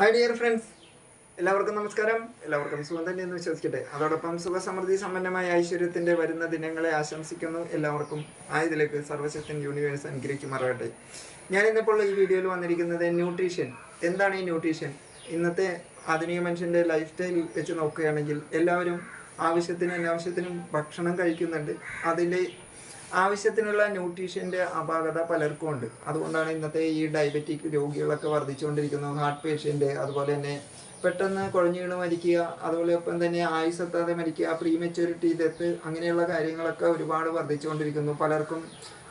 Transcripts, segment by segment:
Hi dear friends എല്ലാവർക്കും നമസ്കാരം. എല്ലാവർക്കും സുഖം തന്നെ എന്ന് വിശ്വസിക്കട്ടെ. അതോടൊപ്പം സുഖസമൃദ്ധി സമ്പന്നമായ ഐശ്വര്യത്തിന്റെ വരുന്ന ദിനങ്ങളെ ആശംസിക്കുന്നു എല്ലാവർക്കും. ആയതിലേക്ക് സർവശക്തൻ യൂണിവേഴ്സ് അനുഗ്രഹിക്കുമാറാകട്ടെ. ഞാൻ ഇന്നിപ്പോൾ ഈ വീഡിയോയിൽ വന്നിരിക്കുന്നത് ന്യൂട്രീഷൻ എന്താണ് ഈ ന്യൂട്രീഷൻ ഇന്നത്തെ ആധുനിക മനുഷ്യന്റെ ലൈഫ് സ്റ്റൈൽ വെച്ച് നോക്കുകയാണെങ്കിൽ എല്ലാവരും ആവശ്യത്തിനും അനാവശ്യത്തിനും ഭക്ഷണം കഴിക്കുന്നുണ്ട്. അതിന്റെ ആവശ്യത്തിനുള്ള ന്യൂട്രീഷന്റെ അപാകത പലർക്കും ഉണ്ട്. അതുകൊണ്ടാണ് ഇന്നത്തെ ഈ ഡയബറ്റിക് രോഗികളൊക്കെ വർദ്ധിച്ചുകൊണ്ടിരിക്കുന്നത്. ഹാർട്ട് പേഷ്യന്റ് അതുപോലെ തന്നെ പെട്ടെന്ന് കുഴഞ്ഞു വീണ് മരിക്കുക അതുപോലെ ഒപ്പം തന്നെ ആയുസെത്താതെ മരിക്കുക പ്രീ മെച്യൂരിറ്റി ഡെത്ത് അങ്ങനെയുള്ള കാര്യങ്ങളൊക്കെ ഒരുപാട് വർദ്ധിച്ചുകൊണ്ടിരിക്കുന്നു. പലർക്കും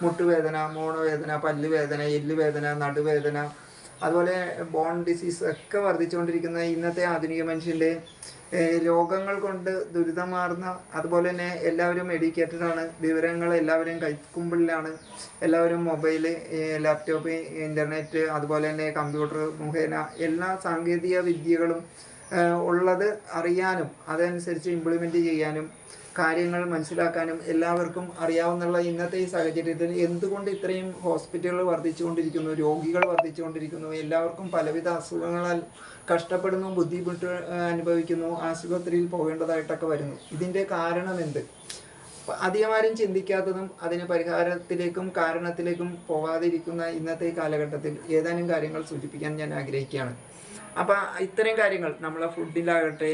മുട്ടുവേദന മോണവേദന പല്ലുവേദന എല്ലുവേദന നടുവേദന അതുപോലെ ബോൺ ഡിസീസ് ഒക്കെ വർദ്ധിച്ചുകൊണ്ടിരിക്കുന്ന ഇന്നത്തെ ആധുനിക മനുഷ്യന്റെ രോഗങ്ങൾ കൊണ്ട് ദുരിതമാർന്ന അതുപോലെ തന്നെ എല്ലാവരും എഡ്യൂക്കേറ്റഡ് ആണ്. വിവരങ്ങൾ എല്ലാവരും കൈക്കുമ്പിളിലാണ്. എല്ലാവരും മൊബൈൽ ലാപ്ടോപ്പ് ഇന്റർനെറ്റ് അതുപോലെ തന്നെ കമ്പ്യൂട്ടർ മുഖേന എല്ലാ സാങ്കേതിക വിദ്യകളും ഉള്ളത് അറിയാനും അതനുസരിച്ച് ഇംപ്ലിമെന്റ് ചെയ്യാനും കാര്യങ്ങൾ മനസ്സിലാക്കാനും എല്ലാവർക്കും അറിയാവുന്നുള്ള ഇന്നത്തെ ഈ സാഹചര്യത്തിൽ എന്തുകൊണ്ട് ഇത്രയും ഹോസ്പിറ്റലുകൾ വർദ്ധിച്ചുകൊണ്ടിരിക്കുന്നു രോഗികൾ വർദ്ധിച്ചുകൊണ്ടിരിക്കുന്നു എല്ലാവർക്കും പലവിധ അസുഖങ്ങളാൽ കഷ്ടപ്പെടുന്നു ബുദ്ധിമുട്ട് അനുഭവിക്കുന്നു ആശുപത്രിയിൽ പോകേണ്ടതായിട്ടൊക്കെ വരുന്നു. ഇതിന്റെ കാരണം എന്ത്? അധികമാരും ചിന്തിക്കാത്തതും അതിന് പരിഹാരത്തിലേക്കും കാരണത്തിലേക്കും പോവാതിരിക്കുന്ന ഇന്നത്തെ കാലഘട്ടത്തിൽ ഏതാനും കാര്യങ്ങൾ സൂചിപ്പിക്കാൻ ഞാൻ ആഗ്രഹിക്കുകയാണ്. അപ്പം ഇത്തരം കാര്യങ്ങൾ നമ്മളെ ഫുഡിലാകട്ടെ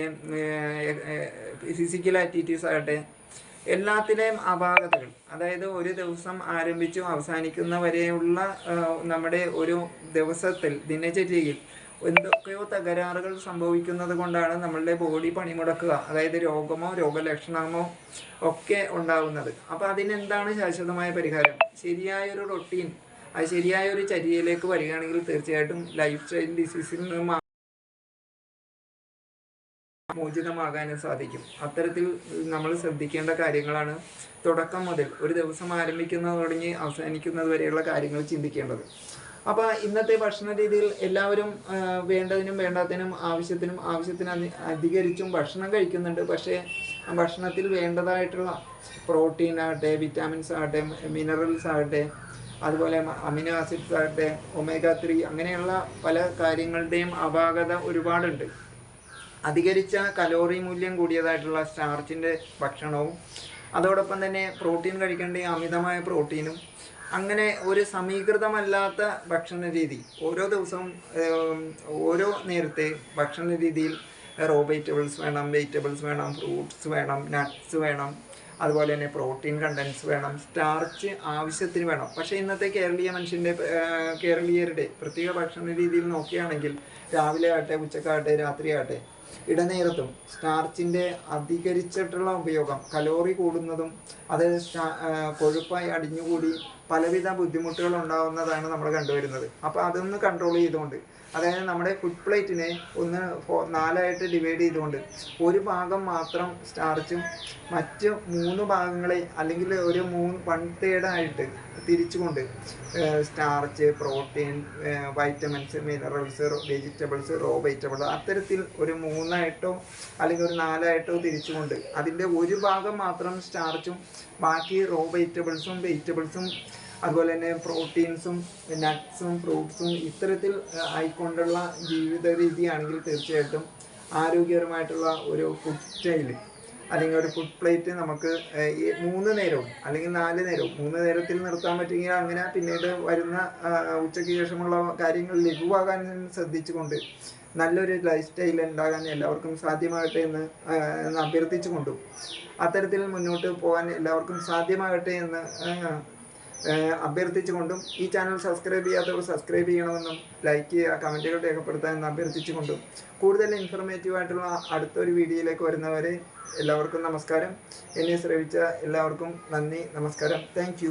ഫിസിക്കൽ ആക്ടിവിറ്റീസ് ആകട്ടെ എല്ലാത്തിലെയും അപാകതകൾ. അതായത് ഒരു ദിവസം ആരംഭിച്ചും അവസാനിക്കുന്നവരെയുള്ള നമ്മുടെ ഒരു ദിവസത്തിൽ ദിനചര്യയിൽ എന്തൊക്കെയോ തകരാറുകൾ സംഭവിക്കുന്നത് കൊണ്ടാണ് നമ്മളുടെ ബോഡി പണിമുടക്കുക. അതായത് രോഗമോ രോഗലക്ഷണമോ ഒക്കെ ഉണ്ടാകുന്നത് അപ്പോൾ അതിനെന്താണ് ശാശ്വതമായ പരിഹാരം? ശരിയായ ഒരു റൊട്ടീൻ അത് ശരിയായ ഒരു ചര്യയിലേക്ക് വരികയാണെങ്കിൽ തീർച്ചയായിട്ടും ലൈഫ് സ്റ്റൈൽ ഡിസീസിൽ നിന്ന് മോചിതമാകാനും സാധിക്കും. അത്തരത്തിൽ നമ്മൾ ശ്രദ്ധിക്കേണ്ട കാര്യങ്ങളാണ് തുടക്കം മുതൽ ഒരു ദിവസം ആരംഭിക്കുന്നത് തുടങ്ങി അവസാനിക്കുന്നത് വരെയുള്ള കാര്യങ്ങൾ ചിന്തിക്കേണ്ടത്. അപ്പോൾ ഇന്നത്തെ ഭക്ഷണ രീതിയിൽ എല്ലാവരും വേണ്ടതിനും വേണ്ടാത്തതിനും ആവശ്യത്തിനും ആവശ്യത്തിന് അധി- അധികരിച്ചും ഭക്ഷണം കഴിക്കുന്നുണ്ട്. പക്ഷേ ഭക്ഷണത്തിൽ വേണ്ടതായിട്ടുള്ള പ്രോട്ടീൻ ആകട്ടെ വിറ്റാമിൻസ് ആകട്ടെ മിനറൽസ് ആകട്ടെ അതുപോലെ അമിനോ ആസിഡ്സ് ആകട്ടെ ഒമേഗ ത്രീ അങ്ങനെയുള്ള പല കാര്യങ്ങളുടെയും അപാകത ഒരുപാടുണ്ട്. അധികരിച്ച കലോറി മൂല്യം കൂടിയതായിട്ടുള്ള സ്റ്റാർച്ചിന്റെ ഭക്ഷണവും അതോടൊപ്പം തന്നെ പ്രോട്ടീൻ കഴിക്കേണ്ട അമിതമായ പ്രോട്ടീനും അങ്ങനെ ഒരു സമീകൃതമല്ലാത്ത ഭക്ഷണ രീതി ഓരോ ദിവസവും ഓരോ നേരത്തെ ഭക്ഷണ രീതിയിൽ റോ വെജിറ്റബിൾസ് വേണം വെജിറ്റബിൾസ് വേണം ഫ്രൂട്ട്സ് വേണം നട്ട്സ് വേണം അതുപോലെ തന്നെ പ്രോട്ടീൻ കണ്ടൻസ് വേണം സ്റ്റാർച്ച് ആവശ്യത്തിന് വേണം. പക്ഷേ ഇന്നത്തെ കേരളീയ മനുഷ്യന്റെ കേരളീയരുടെ പ്രത്യേക ഭക്ഷണ രീതിയിൽ നോക്കുകയാണെങ്കിൽ രാവിലെ ആകട്ടെ ഉച്ചക്കാകട്ടെ രാത്രിയാകട്ടെ ഇടനേരത്തും സ്റ്റാർച്ചിന്റെ അധികരിച്ചിട്ടുള്ള ഉപയോഗം കലോറി കൂടുന്നതും അത് കൊഴുപ്പായി അടിഞ്ഞുകൂടി പലവിധ ബുദ്ധിമുട്ടുകൾ ഉണ്ടാവുന്നതാണ് നമ്മൾ കണ്ടുവരുന്നത്. അപ്പോൾ അതൊന്ന് കൺട്രോൾ ചെയ്തുകൊണ്ട് അതായത് നമ്മുടെ ഫുഡ് പ്ലേറ്റിനെ ഒന്ന് നാലായിട്ട് ഡിവൈഡ് ചെയ്തുകൊണ്ട് ഒരു ഭാഗം മാത്രം സ്റ്റാർച്ചും മറ്റ് മൂന്ന് ഭാഗങ്ങളെ അല്ലെങ്കിൽ ഒരു മൂന്ന് വൺ തേർഡ് ആയിട്ട് തിരിച്ചുകൊണ്ട് starch protein vitamins minerals vegetables raw vegetable അത്തരത്തിൽ ഒരു മൂന്നായിട്ടോ അല്ലെങ്കിൽ ഒരു നാലായിട്ടോ തിരിച്ചുകൊണ്ട് അതിന്റെ ഒരു ഭാഗം മാത്രം സ്റ്റാർച്ചും ബാക്കി റോ വെജിറ്റബിൾസും വെജിറ്റബിൾസും അതുപോലെ തന്നെ പ്രോട്ടീൻസും നട്ട്സും ഫ്രൂട്ട്സും ഇത്തരത്തിൽ ആയിക്കൊണ്ടുള്ള ജീവിത രീതിയാണെങ്കിൽ തീർച്ചയായിട്ടും ആരോഗ്യകരമായിട്ടുള്ള ഒരു ഫുഡ് സ്റ്റൈൽ അല്ലെങ്കിൽ ഒരു ഫുഡ് പ്ലേറ്റ് നമുക്ക് മൂന്ന് നേരവും അല്ലെങ്കിൽ നാല് നേരവും മൂന്ന് നേരത്തിൽ നിർത്താൻ പറ്റുമെങ്കിൽ അങ്ങനെ പിന്നീട് വരുന്ന ഉച്ചയ്ക്ക് ശേഷമുള്ള കാര്യങ്ങൾ ലഘുവാകാൻ ശ്രദ്ധിച്ചുകൊണ്ട് നല്ലൊരു ലൈഫ് സ്റ്റൈൽ ഉണ്ടാകാൻ എല്ലാവർക്കും സാധ്യമാകട്ടെ എന്ന് അഭ്യർത്ഥിച്ചുകൊണ്ടും അത്തരത്തിൽ മുന്നോട്ട് പോകാൻ എല്ലാവർക്കും സാധ്യമാകട്ടെ എന്ന് അഭ്യർത്ഥിച്ചുകൊണ്ടും ഈ ചാനൽ സബ്സ്ക്രൈബ് ചെയ്യാത്തവർ സബ്സ്ക്രൈബ് ചെയ്യണമെന്നും ലൈക്ക് ചെയ്യുക കമന്റുകൾ രേഖപ്പെടുത്താമെന്ന് അഭ്യർത്ഥിച്ചുകൊണ്ടും കൂടുതൽ ഇൻഫർമേറ്റീവ് ആയിട്ടുള്ള അടുത്തൊരു വീഡിയോയിലേക്ക് വരുന്നവരെ എല്ലാവർക്കും നമസ്കാരം. എന്നെ ശ്രവിച്ച എല്ലാവർക്കും നന്ദി നമസ്കാരം. താങ്ക്